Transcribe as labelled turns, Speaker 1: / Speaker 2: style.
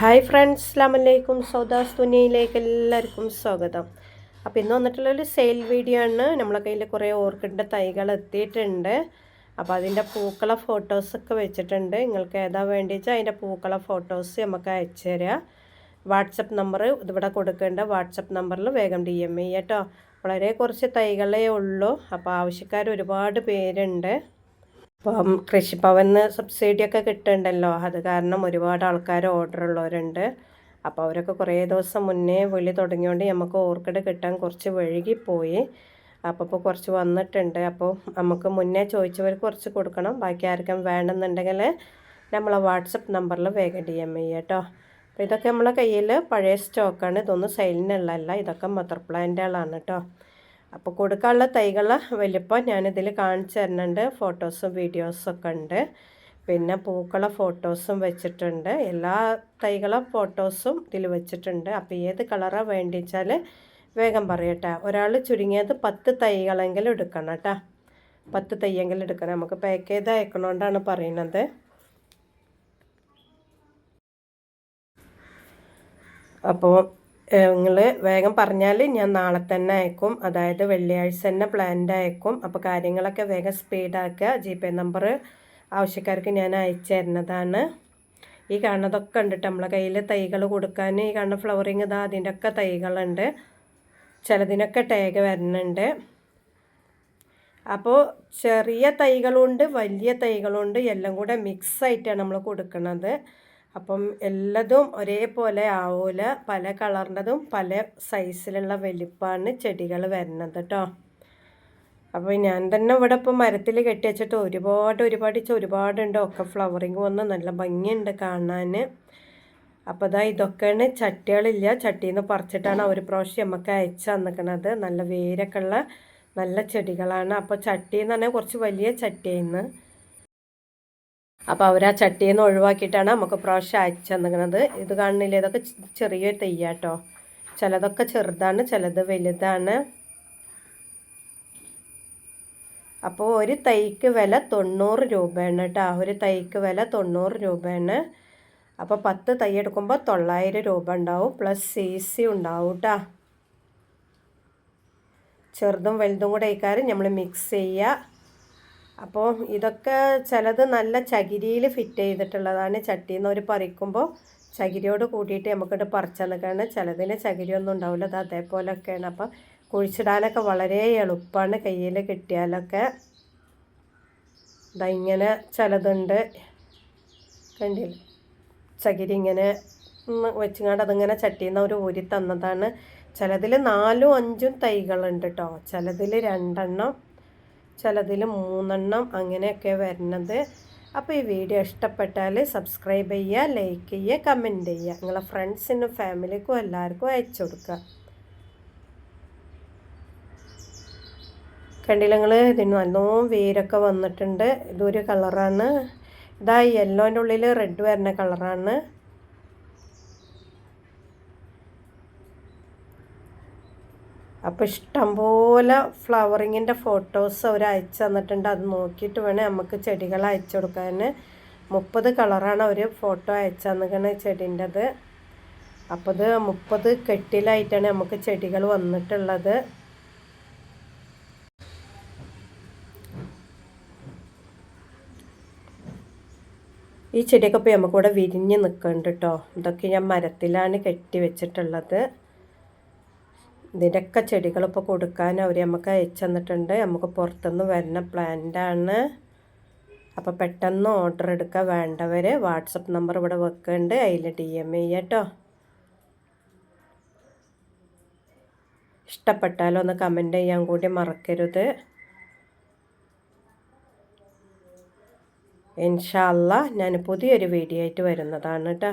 Speaker 1: Hi friends അസ്ലാമലൈക്കും സൗദാസ് തുനിയയിലേക്ക് എല്ലാവർക്കും സ്വാഗതം. അപ്പോൾ ഇന്ന് വന്നിട്ടുള്ളൊരു സെയിൽ വീഡിയോ ആണ്. നമ്മളെ കയ്യിൽ കുറേ ഓർക്കിഡിന്റെ തൈകൾ എത്തിയിട്ടുണ്ട്. അപ്പോൾ അതിന്റെ പൂക്കള ഫോട്ടോസൊക്കെ വെച്ചിട്ടുണ്ട്. നിങ്ങൾക്ക് ഏതാ വേണ്ടിച്ചാൽ അതിന്റെ പൂക്കള ഫോട്ടോസ് നമുക്ക് അയച്ചു തരാം. വാട്സപ്പ് നമ്പർ ഇതിവിടെ കൊടുക്കേണ്ട വാട്സപ്പ് നമ്പറിൽ വേഗം ഡി എം ചെയ്യാം വളരെ കുറച്ച് തൈകളേ ഉള്ളൂ. അപ്പോൾ ആവശ്യക്കാർ ഒരുപാട് പേരുണ്ട്. ഇപ്പം കൃഷിഭവന് സബ്സിഡിയൊക്കെ കിട്ടുന്നുണ്ടല്ലോ. അത് കാരണം ഒരുപാട് ആൾക്കാർ ഓർഡർ ഉള്ളവരുണ്ട്. അപ്പോൾ അവരൊക്കെ കുറേ ദിവസം മുന്നേ വിളി തുടങ്ങിയോണ്ട് നമുക്ക് ഓർക്കിഡ് കിട്ടാൻ കുറച്ച് വഴുകിപ്പോയി. അപ്പോൾ ഇപ്പോൾ കുറച്ച് വന്നിട്ടുണ്ട്. അപ്പോൾ നമുക്ക് മുന്നേ ചോദിച്ചവർക്ക് കുറച്ച് കൊടുക്കണം. ബാക്കി ആർക്കും വേണമെന്നുണ്ടെങ്കിൽ നമ്മളെ വാട്സപ്പ് നമ്പറിൽ വേഗം ഡി എം ചെയ്യുക കേട്ടോ അപ്പോൾ ഇതൊക്കെ നമ്മളെ കയ്യിൽ പഴയ സ്റ്റോക്കാണ്. ഇതൊന്നും സെയിലിനുള്ളതല്ല ഇതൊക്കെ മദർ പ്ലാന്റുകളാണ് കേട്ടോ അപ്പോൾ കൊടുക്കാനുള്ള തൈകളെ വലിപ്പം ഞാനിതിൽ കാണിച്ചു തരുന്നുണ്ട്. ഫോട്ടോസും വീഡിയോസൊക്കെ ഉണ്ട്. പിന്നെ പൂക്കളെ ഫോട്ടോസും വെച്ചിട്ടുണ്ട്. എല്ലാ തൈകളെ ഫോട്ടോസും ഇതിൽ വെച്ചിട്ടുണ്ട്. അപ്പോൾ ഏത് കളറാണ് വേണ്ടിച്ചാൽ വേഗം പറയട്ടെ. ഒരാൾ ചുരുങ്ങിയത് പത്ത് തൈകളെങ്കിലും എടുക്കണം കേട്ടോ പത്ത് തൈയെങ്കിലും എടുക്കണം. നമുക്ക് പാക്ക് ചെയ്ത് അയക്കണോണ്ടാണ് പറയുന്നത്. അപ്പോൾ നിങ്ങൾ വേഗം പറഞ്ഞാൽ ഞാൻ നാളെ തന്നെ അയക്കും. അതായത് വെള്ളിയാഴ്ച തന്നെ പ്ലാൻഡ് അയക്കും. അപ്പോൾ കാര്യങ്ങളൊക്കെ വേഗം സ്പീഡാക്കുക ജി പേ നമ്പർ ആവശ്യക്കാർക്ക് ഞാൻ അയച്ചു തരുന്നതാണ്. ഈ കാണുന്നതൊക്കെ ഉണ്ട് നമ്മളെ കയ്യിൽ തൈകൾ കൊടുക്കാൻ ഈ കാണുന്ന ഫ്ലവറിങ് ഇതാ അതിന്റെ ഒക്കെ തൈകളുണ്ട്. ചിലതിനൊക്കെ ടാഗ് വരുന്നുണ്ട്. അപ്പോൾ ചെറിയ തൈകളുണ്ട് വലിയ തൈകളുണ്ട് എല്ലാം കൂടെ മിക്സ് ആയിട്ടാണ് നമ്മൾ കൊടുക്കുന്നത് അപ്പം എല്ലതും ഒരേപോലെ ആവൂല. പല കളറിന്റെതും പല സൈസിലുള്ള വലിപ്പമാണ് ചെടികൾ വരുന്നത് കേട്ടോ അപ്പോൾ ഞാൻ തന്നെ ഇവിടെ ഇപ്പോൾ മരത്തിൽ കെട്ടി വെച്ചിട്ട് ഒരുപാട് ഒരുപാട് ഒരുപാടുണ്ട്. ഒക്കെ ഫ്ലവറിങ് വന്ന് നല്ല ഭംഗിയുണ്ട് കാണാൻ. അപ്പോൾ ഇതാ ഇതൊക്കെയാണ് ചട്ടികളില്ല. ചട്ടിയിൽ നിന്ന് പറിച്ചിട്ടാണ് ഒരു പ്രാവശ്യം നമുക്ക് അയച്ചു തന്നിക്കണത്. നല്ല വേരൊക്കെ ഉള്ള നല്ല ചെടികളാണ്. അപ്പോൾ ചട്ടി എന്ന് പറഞ്ഞാൽ കുറച്ച് വലിയ ചട്ടിയിൽ നിന്ന് അപ്പോൾ അവർ ആ ചട്ടിയിൽ നിന്ന് ഒഴിവാക്കിയിട്ടാണ് നമുക്ക് പ്രാവശ്യം അയച്ചു തന്നിരിക്കുന്നത്. ഇത് കാണുന്നില്ല? ഇതൊക്കെ ചെറിയ തെയ്യാട്ടോ. ചിലതൊക്കെ ചെറുതാണ് ചിലത് വലുതാണ്. അപ്പോൾ ഒരു തൈക്ക് വില തൊണ്ണൂറ് രൂപയാണ് കേട്ടോ. ഒരു തൈക്ക് വില തൊണ്ണൂറ് രൂപയാണ്. അപ്പോൾ പത്ത് തൈ എടുക്കുമ്പോൾ തൊള്ളായിരം രൂപ ഉണ്ടാവും. പ്ലസ് സി സി ഉണ്ടാവും കേട്ടോ. ചെറുതും വലുതും കൂടെ ഇക്കാര്യം നമ്മൾ മിക്സ് ചെയ്യുക അപ്പോൾ ഇതൊക്കെ ചിലത് നല്ല ചകിരിയിൽ ഫിറ്റ് ചെയ്തിട്ടുള്ളതാണ്. ചട്ടിന്ന് ഒരു പറിക്കുമ്പോൾ ചകിരിയോട് കൂട്ടിയിട്ട് നമുക്കിട്ട് പറിച്ചെന്നൊക്കെയാണ് ചിലതിന് ചകിരിയൊന്നും ഉണ്ടാവില്ല അത് അതേപോലെയൊക്കെയാണ് അപ്പം കുഴിച്ചിടാനൊക്കെ വളരെ എളുപ്പമാണ് കയ്യിൽ കിട്ടിയാലൊക്കെ. ഇതാ ഇങ്ങനെ ചിലതുണ്ട്. കണ്ടില്ല? ചകിരി ഇങ്ങനെ വെച്ചുകൊണ്ട് അതിങ്ങനെ ചട്ടിന്ന് ഒരു ഊരി തന്നതാണ്. ചിലതിൽ നാലും അഞ്ചും തൈകളുണ്ട് കേട്ടോ ചിലതിൽ രണ്ടെണ്ണം ചിലതിൽ മൂന്നെണ്ണം അങ്ങനെയൊക്കെ വരുന്നത്. അപ്പോൾ ഈ വീഡിയോ ഇഷ്ടപ്പെട്ടാൽ സബ്സ്ക്രൈബ് ചെയ്യുക ലൈക്ക് ചെയ്യുക കമന്റ് ചെയ്യുക. നിങ്ങളെ ഫ്രണ്ട്സിനും ഫാമിലിക്കും എല്ലാവർക്കും അയച്ചു കൊടുക്കുക. കണ്ടില്ല നിങ്ങൾ ഇതിന് നല്ലോണം വേരൊക്കെ വന്നിട്ടുണ്ട്. ഇതൊരു കളറാണ് ഇതാ യെല്ലോന്റെ ഉള്ളിൽ റെഡ് വരുന്ന കളറാണ് അപ്പോൾ ഇഷ്ടംപോലെ ഫ്ലവറിങ്ങിന്റെ ഫോട്ടോസ് അവർ അയച്ചു തന്നിട്ടുണ്ട്. അത് നോക്കിയിട്ട് വേണേൽ നമുക്ക് ചെടികൾ അയച്ചു കൊടുക്കാൻ മുപ്പത് കളറാണ് അവർ ഫോട്ടോ അയച്ചു തന്നിരിക്കുന്നത് ചെടീന്റെത് അപ്പോൾ ഇത് മുപ്പത് കെട്ടിലായിട്ടാണ് നമുക്ക് ചെടികൾ വന്നിട്ടുള്ളത്. ഈ ചെടിയൊക്കെ ഇപ്പോൾ നമുക്കിവിടെ വിരിഞ്ഞ് നിൽക്കുന്നുണ്ട് കേട്ടോ ഇതൊക്കെ ഞാൻ മരത്തിലാണ് കെട്ടി വെച്ചിട്ടുള്ളത്. ഇതിന്റെയൊക്കെ ചെടികളിപ്പോൾ കൊടുക്കാൻ അവർ നമുക്ക് അയച്ചു തന്നിട്ടുണ്ട്. നമുക്ക് പുറത്തുനിന്ന് വരുന്ന പ്ലാന്റാണ് അപ്പോൾ പെട്ടെന്ന് ഓർഡർ എടുക്കാൻ വേണ്ടവർ വാട്സപ്പ് നമ്പർ ഇവിടെ വെക്കുന്നുണ്ട്. അതിൽ ഡി എം ഐ കേട്ടോ. ഇഷ്ടപ്പെട്ടാലൊന്ന് കമന്റ് ചെയ്യാൻ കൂടി മറക്കരുത്. ഇൻഷാല്ല ഞാൻ പുതിയൊരു വീഡിയോ ആയിട്ട് വരുന്നതാണ് കേട്ടോ.